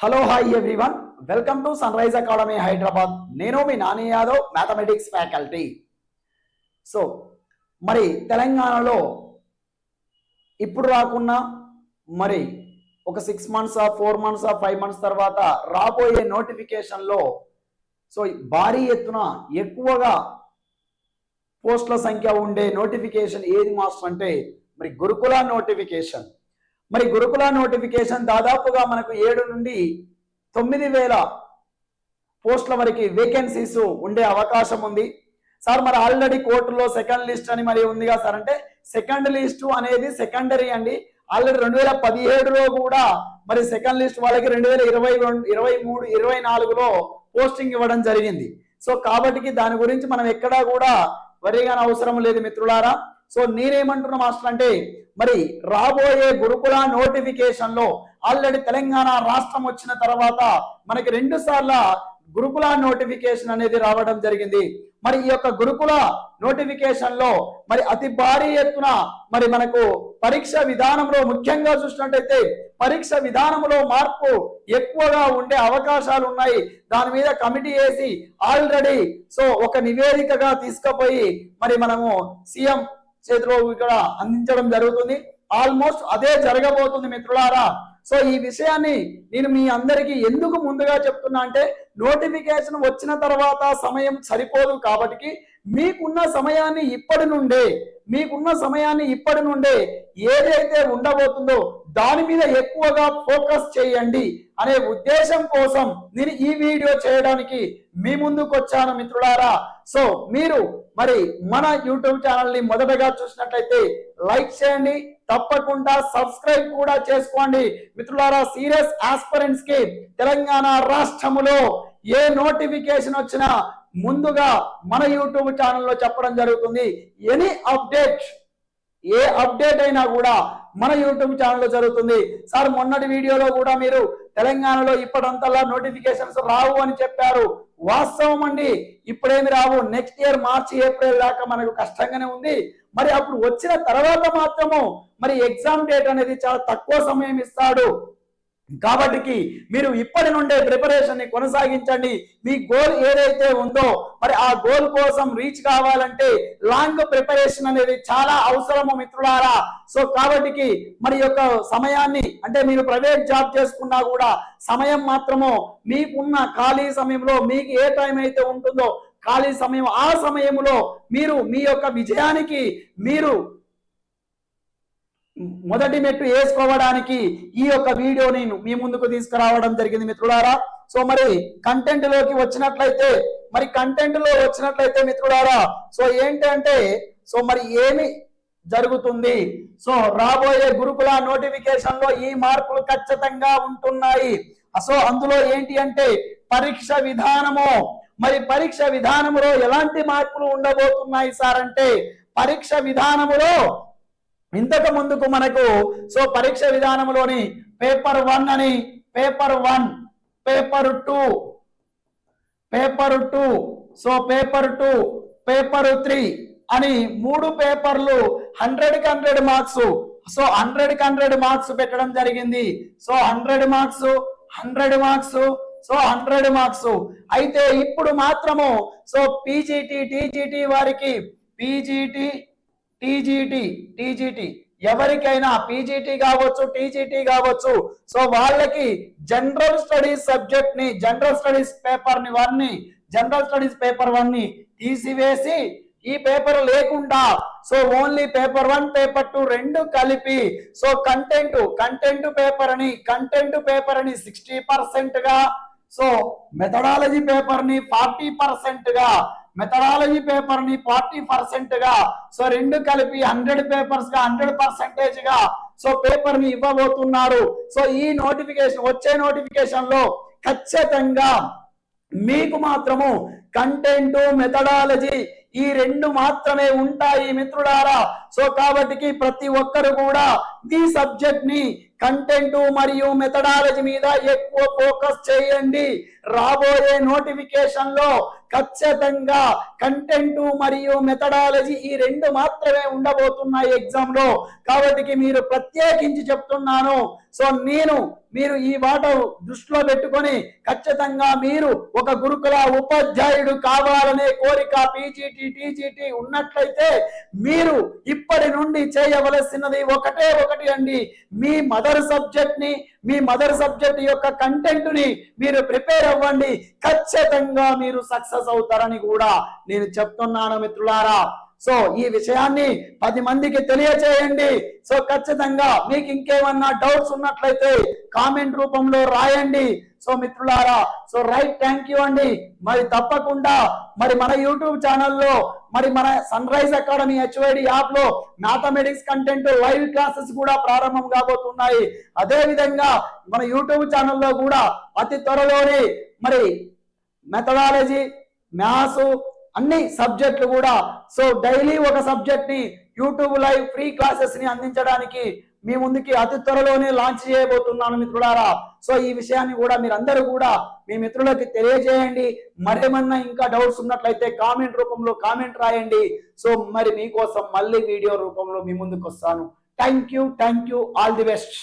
Hello hi everyone welcome to Sunrise Academy Hyderabad నేను మీ Nani Yadav mathematics faculty so మరి తెలంగాణలో ఇప్పుడు రాకున్నా మరి ఒక six months four months five months తర్వాత రాబోయే నోటిఫికేషన్లో సో భారీ ఎత్తున ఎక్కువగా పోస్టుల సంఖ్య ఉండే నోటిఫికేషన్ ఏది మాస్టర్ అంటే మరి గురుకుల నోటిఫికేషన్ మరి గురుకుల నోటిఫికేషన్ దాదాపుగా మనకు ఏడు నుండి తొమ్మిది వేల పోస్టుల వరకు వేకెన్సీస్ ఉండే అవకాశం ఉంది. సార్ మరి ఆల్రెడీ కోర్టులో సెకండ్ లిస్ట్ అని మరి ఉందిగా సార్. అంటే సెకండ్ లిస్టు అనేది సెకండరీ అండి. ఆల్రెడీ రెండు వేల పదిహేడులో కూడా మరి సెకండ్ లిస్ట్ వాళ్ళకి రెండు వేల ఇరవై రెండు ఇరవై మూడు ఇరవై నాలుగులో పోస్టింగ్ ఇవ్వడం జరిగింది. సో కాబట్టి దాని గురించి మనం ఎక్కడా కూడా వరిగాన అవసరం లేదు మిత్రులారా. సో నేనేమంటున్నా మాస్టర్ అంటే మరి రాబోయే గురుకుల నోటిఫికేషన్లో ఆల్రెడీ తెలంగాణ రాష్ట్రం వచ్చిన తర్వాత మనకి రెండు సార్ల గురుకుల నోటిఫికేషన్ అనేది రావడం జరిగింది. మరి ఈ యొక్క గురుకుల నోటిఫికేషన్లో మరి అతి భారీ ఎత్తున మరి మనకు పరీక్ష విధానంలో ముఖ్యంగా చూసినట్టయితే పరీక్ష విధానంలో మార్పు ఎక్కువగా ఉండే అవకాశాలు ఉన్నాయి. దాని మీద కమిటీ వేసి ఆల్రెడీ సో ఒక నివేదికగా తీసుకుపోయి మరి మనము సీఎం చేతిలో ఇక్కడ అందించడం జరుగుతుంది. ఆల్మోస్ట్ అదే జరగబోతుంది మిత్రులారా. సో ఈ విషయాన్ని నేను మీ అందరికీ ఎందుకు ముందుగా చెప్తున్నా అంటే నోటిఫికేషన్ వచ్చిన తర్వాత సమయం సరిపోదు కాబట్టి మీకున్న సమయాన్ని ఇప్పటి నుండే మీకున్న సమయాన్ని ఇప్పటి నుండే ఏదైతే ఉండబోతుందో దాని మీద ఎక్కువగా ఫోకస్ చేయండి అనే ఉద్దేశం కోసం నేను ఈ వీడియో చేయడానికి మీ ముందుకు వచ్చాను మిత్రులారా. సో మీరు మరి మన యూట్యూబ్ ఛానల్ని మొదటగా చూసినట్లయితే లైక్ చేయండి తప్పకుండా సబ్స్క్రైబ్ కూడా చేసుకోండి. మిత్రులారా సీరియస్ ఆస్పరెంట్స్కి తెలంగాణ రాష్ట్రములో ఏ నోటిఫికేషన్ వచ్చినా ముందుగా మన యూట్యూబ్ ఛానల్లో చెప్పడం జరుగుతుంది. ఎనీ అప్డేట్ ఏ అప్డేట్ అయినా కూడా మన యూట్యూబ్ ఛానల్లో జరుగుతుంది. సార్ మొన్నటి వీడియోలో కూడా మీరు తెలంగాణలో ఇప్పటింతలా నోటిఫికేషన్స్ రావు అని చెప్పారు. వాస్తవం అండి. ఇప్పుడేమి రావు? నెక్స్ట్ ఇయర్ మార్చి ఏప్రిల్ దాకా మనకు కష్టంగానే ఉంది. మరి అప్పుడు వచ్చిన తర్వాత మాత్రము మరి ఎగ్జామ్ డేట్ అనేది చాలా తక్కువ సమయం ఇస్తాడు. కాబట్టి మీరు ఇప్పటి నుండే ప్రిపరేషన్ని కొనసాగించండి. మీ గోల్ ఏదైతే ఉందో మరి ఆ గోల్ కోసం రీచ్ కావాలంటే లాంగ్ ప్రిపరేషన్ అనేది చాలా అవసరము మిత్రులారా. సో కాబట్టి మరి యొక్క సమయాన్ని అంటే మీరు ప్రైవేట్ జాబ్ చేసుకున్నా కూడా సమయం మాత్రము మీకున్న ఖాళీ సమయంలో మీకు ఏ టైం అయితే ఉంటుందో ఖాళీ సమయం ఆ సమయంలో మీరు మీ యొక్క విజయానికి మీరు మొదటి మెట్టు వేసుకోవడానికి ఈ యొక్క వీడియో నేను మీ ముందుకు తీసుకురావడం జరిగింది మిత్రులారా. సో మరి కంటెంట్లోకి వచ్చినట్లయితే మరి కంటెంట్లో వచ్చినట్లయితే మిత్రులారా సో ఏంటంటే సో మరి ఏమి జరుగుతుంది? సో రాబోయే గురుకుల నోటిఫికేషన్లో ఈ మార్పులు ఖచ్చితంగా ఉంటున్నాయి. సో అందులో ఏంటి అంటే పరీక్ష విధానము. మరి పరీక్ష విధానములో ఎలాంటి మార్పులు ఉండబోతున్నాయి సార్ అంటే పరీక్ష విధానములో ఇంతకు ముందుకు మనకు సో పరీక్ష విధానంలోని పేపర్ వన్ అని paper one paper two paper two so paper two paper three అని మూడు పేపర్లు హండ్రెడ్కి హండ్రెడ్ మార్క్స్ సో హండ్రెడ్కి హండ్రెడ్ మార్క్స్ పెట్టడం జరిగింది. So hundred marks hundred marks so hundred marks. అయితే ఇప్పుడు మాత్రము సో పీజీటీ టీజీటీ వారికి పీజీటీ టీజీటీ టీజీటీ. ఎవరికైనా పీజీటీ కావచ్చు టీజీటీ కావచ్చు. సో వాళ్ళకి జనరల్ స్టడీస్ సబ్జెక్ట్ని జనరల్ స్టడీస్ పేపర్ని వన్ని జనరల్ స్టడీస్ పేపర్ వన్ని తీసివేసి ఈ పేపర్ లేకుండా so only paper one paper two రెండు కలిపి సో కంటెంట్ కంటెంట్ పేపర్ అని కంటెంట్ పేపర్ అని సిక్స్టీ పర్సెంట్గా సో మెథడాలజీ పేపర్ని ఫార్టీ పర్సెంట్గా మెథడాలజీ పేపర్ని ఫార్టీ పర్సెంట్గా సో రెండు కలిపి హండ్రెడ్ పేపర్స్గా హండ్రెడ్ పర్సెంటేజ్గా సో పేపర్ని ఇవ్వబోతున్నారు సో ఈ నోటిఫికేషన్ వచ్చే నోటిఫికేషన్లో ఖచ్చితంగా మీకు మాత్రము కంటెంట్ మెథడాలజీ ఈ రెండు మాత్రమే ఉంటాయి మిత్రులారా. సో కాబట్టి ప్రతి ఒక్కరు కూడా మీ సబ్జెక్ట్ని కంటెంట్ మరియు మెథడాలజీ మీద ఎక్కువ ఫోకస్ చేయండి. రాబోయే నోటిఫికేషన్లో ఖచ్చితంగా కంటెంట్ మరియు మెథడాలజీ ఈ రెండు మాత్రమే ఉండబోతున్నాయి ఎగ్జామ్లో. కాబట్టి మీరు ప్రత్యేకించి చెప్తున్నాను. సో నేను మీరు ఈ మాట దృష్టిలో పెట్టుకొని ఖచ్చితంగా మీరు ఒక గురుకుల ఉపాధ్యాయుడు కావాలనే కోరిక పీజీటీ టీజీటీ ఉన్నట్లయితే మీరు ఇప్పటి నుండి చేయవలసినది ఒకటే ఒకటి అండి. మీ మదర్ సబ్జెక్ట్ని మీ మదర్ సబ్జెక్ట్ యొక్క కంటెంట్ని మీరు ప్రిపేర్ అవ్వండి. ఖచ్చితంగా మీరు సక్సెస్ అవుతారని కూడా నేను చెప్తున్నాను మిత్రులారా. సో ఈ విషయాన్ని పది మందికి తెలియచేయండి. సో ఖచ్చితంగా మీకు ఇంకేమన్నా డౌట్స్ ఉన్నట్లయితే కామెంట్ రూపంలో రాయండి. సో మిత్రులారా సో రైట్ థ్యాంక్ యూ అండి. మరి తప్పకుండా మరి మన యూట్యూబ్ ఛానల్లో మరి మన సన్ రైజ్ అకాడమీ హెచ్వైడి యాప్లో మ్యాథమెటిక్స్ కంటెంట్ లైవ్ క్లాసెస్ కూడా ప్రారంభం కాబోతున్నాయి. అదే విధంగా మన యూట్యూబ్ ఛానల్లో కూడా అతి త్వరలోనే మరి మెథడాలజీ మ్యాథ్స్ అన్ని సబ్జెక్టులు కూడా. సో డైలీ ఒక సబ్జెక్ట్ని యూట్యూబ్ లైవ్ ఫ్రీ క్లాసెస్ని అందించడానికి మీ ముందుకి అతి త్వరలోనే లాంచ్ చేయబోతున్నాను మిత్రులారా. సో ఈ విషయాన్ని కూడా మీరందరూ కూడా మీ మిత్రులకి తెలియజేయండి. మరేమన్నా ఇంకా డౌట్స్ ఉన్నట్లయితే కామెంట్ రూపంలో కామెంట్ రాయండి. సో మరి మీకోసం మళ్ళీ వీడియో రూపంలో మీ ముందుకు వస్తాను thank you thank you all the best